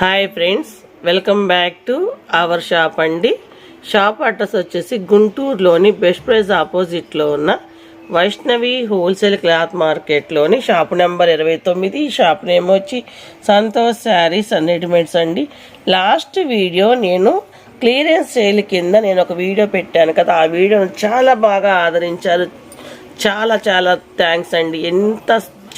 Hi friends welcome back to our shop అండి. Shop address వచ్చేసి గుంటూరులోని బెస్ట్ ప్రైజ్ ఆపోజిట్లో ఉన్న వైష్ణవి హోల్సేల్ క్లాత్ మార్కెట్లోని షాప్ నెంబర్ ఇరవై తొమ్మిది. షాప్ నేమ్ వచ్చి సంతోష్ శారీస్ అండ్ రెడీమేడ్స్ అండి. లాస్ట్ వీడియో నేను క్లియరెన్స్ సేల్ కింద నేను ఒక వీడియో పెట్టాను కదా. ఆ వీడియోను చాలా బాగా ఆదరించారు. చాలా చాలా థ్యాంక్స్ అండి. ఎంత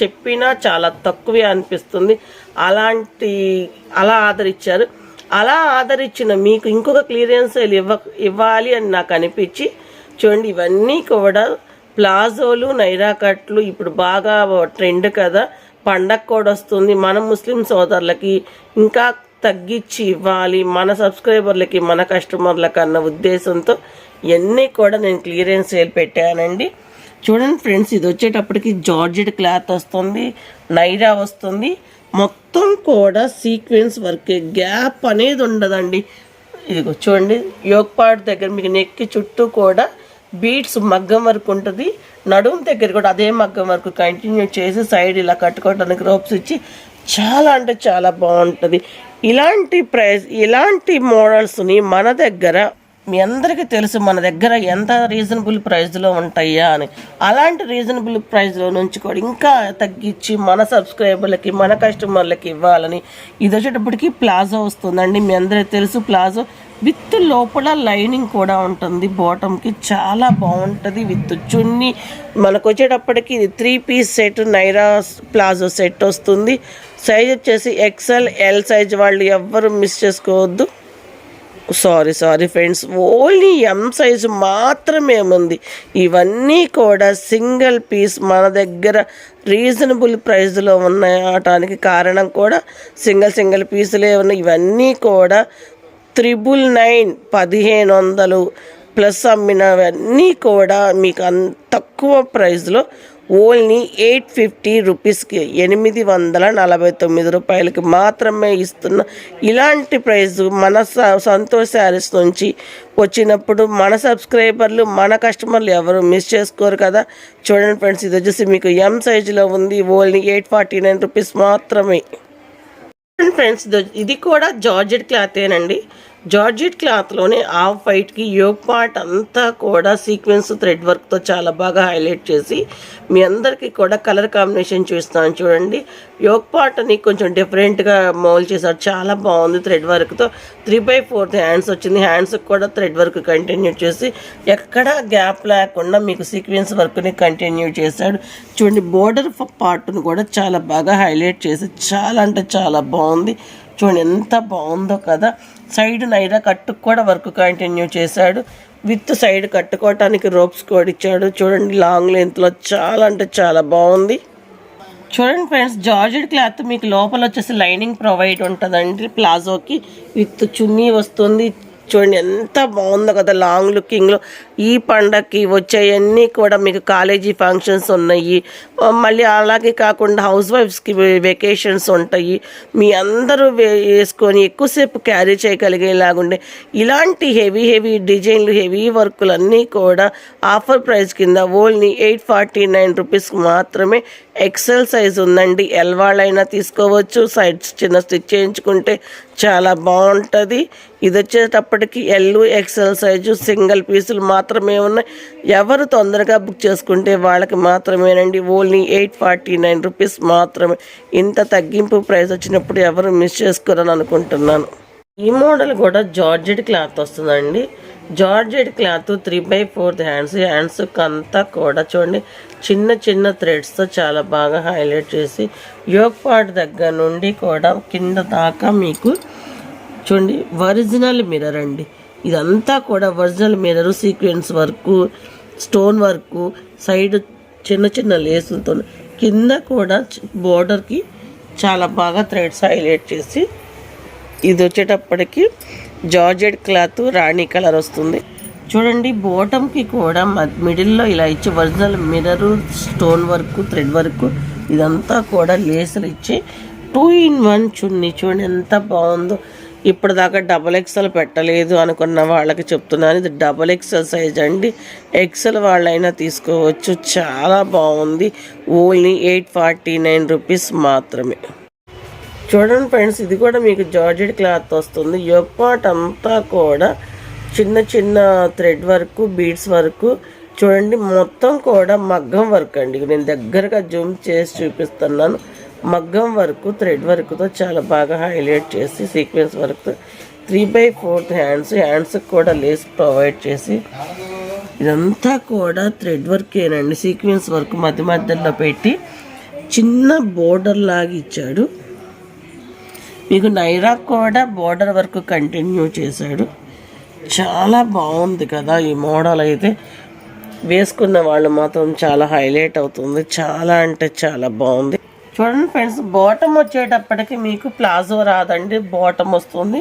చెప్పినా చాలా తక్కువే అనిపిస్తుంది. అలాంటి అలా ఆదరించారు. అలా ఆదరించిన మీకు ఇంకొక క్లియరెన్స్ ఇవ్వ ఇవ్వాలి అని నాకు అనిపించి చూడండి ఇవన్నీ కూడా ప్లాజోలు నైరా కట్లు ఇప్పుడు బాగా ట్రెండ్ కదా. పండగ కూడా వస్తుంది. మన ముస్లిం సోదరులకి ఇంకా తగ్గించి ఇవ్వాలి. మన సబ్స్క్రైబర్లకి మన కస్టమర్లకి అన్న ఉద్దేశంతో ఇవన్నీ కూడా నేను క్లియరెన్స్ సేల్ పెట్టానండి. చూడండి ఫ్రెండ్స్ ఇది వచ్చేటప్పటికి జార్జెడ్ క్లాత్ వస్తుంది నైరా వస్తుంది. మొత్తం కూడా సీక్వెన్స్ వర్క్ గ్యాప్ అనేది ఉండదండి. ఇదిగో చూడండి యోగపాట్ దగ్గర మీకు నెక్కి చుట్టూ కూడా బీట్స్ మగ్గం వర్క్ ఉంటుంది. నడుము దగ్గర కూడా అదే మగ్గం వర్క్ కంటిన్యూ చేసి సైడ్ ఇలా కట్టుకోవడానికి రోప్స్ ఇచ్చి చాలా అంటే చాలా బాగుంటుంది. ఇలాంటి ప్రైస్ ఇలాంటి మోడల్స్ని మన దగ్గర మీ అందరికీ తెలుసు మన దగ్గర ఎంత రీజనబుల్ ప్రైస్లో ఉంటాయా అని. అలాంటి రీజనబుల్ ప్రైస్లో నుంచి కూడా ఇంకా తగ్గించి మన సబ్స్క్రైబర్లకి మన కస్టమర్లకి ఇవ్వాలని ఇది వచ్చేటప్పటికి ప్లాజో వస్తుందండి. మీ అందరికీ తెలుసు ప్లాజో విత్ లోపల లైనింగ్ కూడా ఉంటుంది. బాటమ్కి చాలా బాగుంటుంది విత్ చున్ని. మనకు వచ్చేటప్పటికి ఇది three piece set Naira palazzo set వస్తుంది. సైజ్ వచ్చేసి ఎక్సెల్ ఎల్ సైజ్ వాళ్ళు ఎవ్వరు మిస్ చేసుకోవద్దు. Sorry sorry friends only M size మాత్రమే ఉంది. ఇవన్నీ కూడా సింగిల్ పీస్ మన దగ్గర రీజనబుల్ ప్రైస్లో ఉన్నాయటానికి కారణం కూడా సింగిల్ సింగిల్ పీసులే ఉన్నాయి. ఇవన్నీ కూడా త్రిబుల్ నైన్ పదిహేను వందలు. ప్లస్ అమ్మినవన్నీ కూడా మీకు అన్ తక్కువ ప్రైస్లో ఓన్లీ ఎయిట్ ఫిఫ్టీ రూపీస్కి ఎనిమిది వందల నలభై తొమ్మిది రూపాయలకి మాత్రమే ఇస్తున్న ఇలాంటి ప్రైస్ మన స- సంతోష్ శారీస్ నుంచి వచ్చినప్పుడు మన సబ్స్క్రైబర్లు మన కస్టమర్లు ఎవరు మిస్ చేసుకోరు కదా? చూడండి ఫ్రెండ్స్ ఇది వచ్చేసి మీకు ఎం సైజులో ఉంది. Only eight forty nine rupees మాత్రమే. ఫ్రెండ్స్ ఇది- ఇది కూడా జార్జెట్ క్లాతేనండి. జార్జెట్ క్లాత్లోనే ఆఫ్ వైట్కి యోగ్ పార్ట్ అంతా కూడా సీక్వెన్స్ థ్రెడ్ వర్క్తో చాలా బాగా హైలైట్ చేసి మీ అందరికీ కూడా కలర్ కాంబినేషన్ చూస్తాను చూడండి. యోగ్ పార్ట్ అని కొంచెం డిఫరెంట్గా మోల్ చేశారు. చాలా బాగుంది థ్రెడ్ వర్క్తో త్రీ బై ఫోర్త్ హ్యాండ్స్ వచ్చింది. హ్యాండ్స్కి కూడా థ్రెడ్ వర్క్ కంటిన్యూ చేసి ఎక్కడా గ్యాప్ లేకుండా మీకు సీక్వెన్స్ వర్క్ని కంటిన్యూ చేశాడు. చూడండి బోర్డర్ పార్ట్ను కూడా చాలా బాగా హైలైట్ చేసి చాలా అంటే చాలా బాగుంది. చూడండి ఎంత బాగుందో కదా. సైడ్ నైరా కట్టుకు కూడా వర్క్ కంటిన్యూ చేశాడు. విత్ సైడ్ కట్టుకోవటానికి రోప్స్ కూడా ఇచ్చాడు. చూడండి లాంగ్ లెంత్లో చాలా అంటే చాలా బాగుంది. చూడండి ఫ్రెండ్స్ జార్జెడ్ క్లాత్ మీకు లోపల వచ్చేసి లైనింగ్ ప్రొవైడ్ ఉంటుందండి ప్లాజోకి. విత్ చున్నీ వస్తుంది. చూడండి ఎంత బాగుందో కదా లాంగ్ లుకింగ్లో ఈ పండగకి వచ్చేవన్నీ కూడా మీకు కాలేజీ ఫంక్షన్స్ ఉన్నాయి. మళ్ళీ అలాగే కాకుండా హౌస్ వైఫ్స్కి వెకేషన్స్ ఉంటాయి. మీ అందరూ వే- వేసుకొని ఎక్కువసేపు క్యారీ చేయగలిగేలాగుండే. ఇలాంటి హెవీ హెవీ డిజైన్లు హెవీ వర్కులు అన్నీ కూడా ఆఫర్ ప్రైస్ కింద ఓన్లీ ఎయిట్ ఫార్టీ నైన్ రూపీస్కి మాత్రమే ఎక్సెల్ సైజ్ ఉందండి. ఎల్ వాళ్ళైనా తీసుకోవచ్చు. సైడ్స్ చిన్న స్టిచ్ చేయించుకుంటే చాలా బాగుంటుంది. ఇది వచ్చేటప్పటికి ఎల్లు ఎక్సెల్ సైజు సింగిల్ పీసులు మాత్రమే ఉన్నాయి. ఎవరు తొందరగా బుక్ చేసుకుంటే వాళ్ళకి మాత్రమేనండి. Only eight forty nine rupees మాత్రమే. ఇంత తగ్గింపు ప్రైస్ వచ్చినప్పుడు ఎవరు మిస్ చేసుకోరని అనుకుంటున్నాను. ఈ మోడల్ కూడా జార్జెడ్ క్లాత్ వస్తుందండి. Georgette cloth three by fourth hands hands అంతా కూడా చూడండి. చిన్న చిన్న థ్రెడ్స్తో చాలా బాగా హైలైట్ చేసి యోగ్ పార్ట్ దగ్గర నుండి కూడా కింద దాకా మీకు చూడండి ఒరిజినల్ మిర్రర్ అండి. ఇదంతా కూడా original mirror sequence work stone work side చిన్న చిన్న లేసులతో కింద కూడా బోర్డర్కి చాలా బాగా థ్రెడ్స్ హైలైట్ చేసి ఇది వచ్చేటప్పటికి జార్జెట్ క్లాత్ రాణి కలర్ వస్తుంది. చూడండి బోటంకి కూడా మ- మిడిల్లో ఇలా ఇచ్చి original mirror stone work thread work ఇదంతా కూడా లేసులు ఇచ్చి టూ ఇన్ వన్ చున్నీ. చూడండి ఎంత బాగుందో. ఇప్పుడు దాకా డబల్ ఎక్సెల్ పెట్టలేదు అనుకున్న వాళ్ళకి చెప్తున్నాను. ఇది డబల్ ఎక్సెల్ సైజ్ అండి. ఎక్సెల్ వాళ్ళైనా తీసుకోవచ్చు. చాలా బాగుంది. Only eight forty nine rupees మాత్రమే. చూడండి ఫ్రెండ్స్ ఇది కూడా మీకు జార్జెడ్ క్లాత్ వస్తుంది. యోగ్ పార్ట్ అంతా కూడా చిన్న చిన్న థ్రెడ్ వర్క్ బీడ్స్ వర్క్. చూడండి మొత్తం కూడా మగ్గం వర్క్ అండి. నేను దగ్గరగా జూమ్ చేసి చూపిస్తున్నాను. మగ్గం వర్క్ థ్రెడ్ వర్క్తో చాలా బాగా హైలైట్ చేసి sequence work three by fourth hands హ్యాండ్స్కి కూడా లేస్ ప్రొవైడ్ చేసి. ఇదంతా కూడా థ్రెడ్ వర్కేనండి సీక్వెన్స్ వర్క్ మధ్య మధ్యలో పెట్టి చిన్న బోర్డర్ లాగా ఇచ్చాడు. మీకు నైరా కూడా బోర్డర్ వర్క్ కంటిన్యూ చేశాడు. చాలా బాగుంది కదా ఈ మోడల్ అయితే. వేసుకున్న వాళ్ళు మాత్రం చాలా హైలైట్ అవుతుంది. చాలా అంటే చాలా బాగుంది. చూడండి ఫ్రెండ్స్ బాటమ్ వచ్చేటప్పటికి మీకు ప్లాజో రాదండి. బాటమ్ వస్తుంది.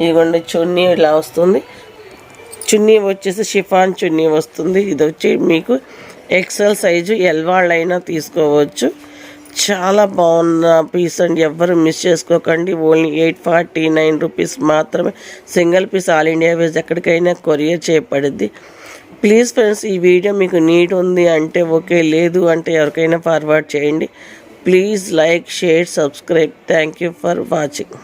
ఇదిగోండి చున్నీ ఇలా వస్తుంది. చున్నీ వచ్చేసి షిఫాన్ చున్నీ వస్తుంది. ఇది వచ్చి మీకు ఎక్సెల్ సైజు ఎల్ వాళ్ళైనా తీసుకోవచ్చు. చాలా బాగున్న పీస్ అండి ఎవ్వరు మిస్ చేసుకోకండి. Only eight forty nine rupees మాత్రమే. Single piece all India ways ఎక్కడికైనా కొరియర్ చేయబడింది. ప్లీజ్ ఫ్రెండ్స్ ఈ వీడియో మీకు నీట్ ఉంది అంటే ఓకే లేదు అంటే ఎవరికైనా ఫార్వర్డ్ చేయండి. Please like share subscribe thank you for watching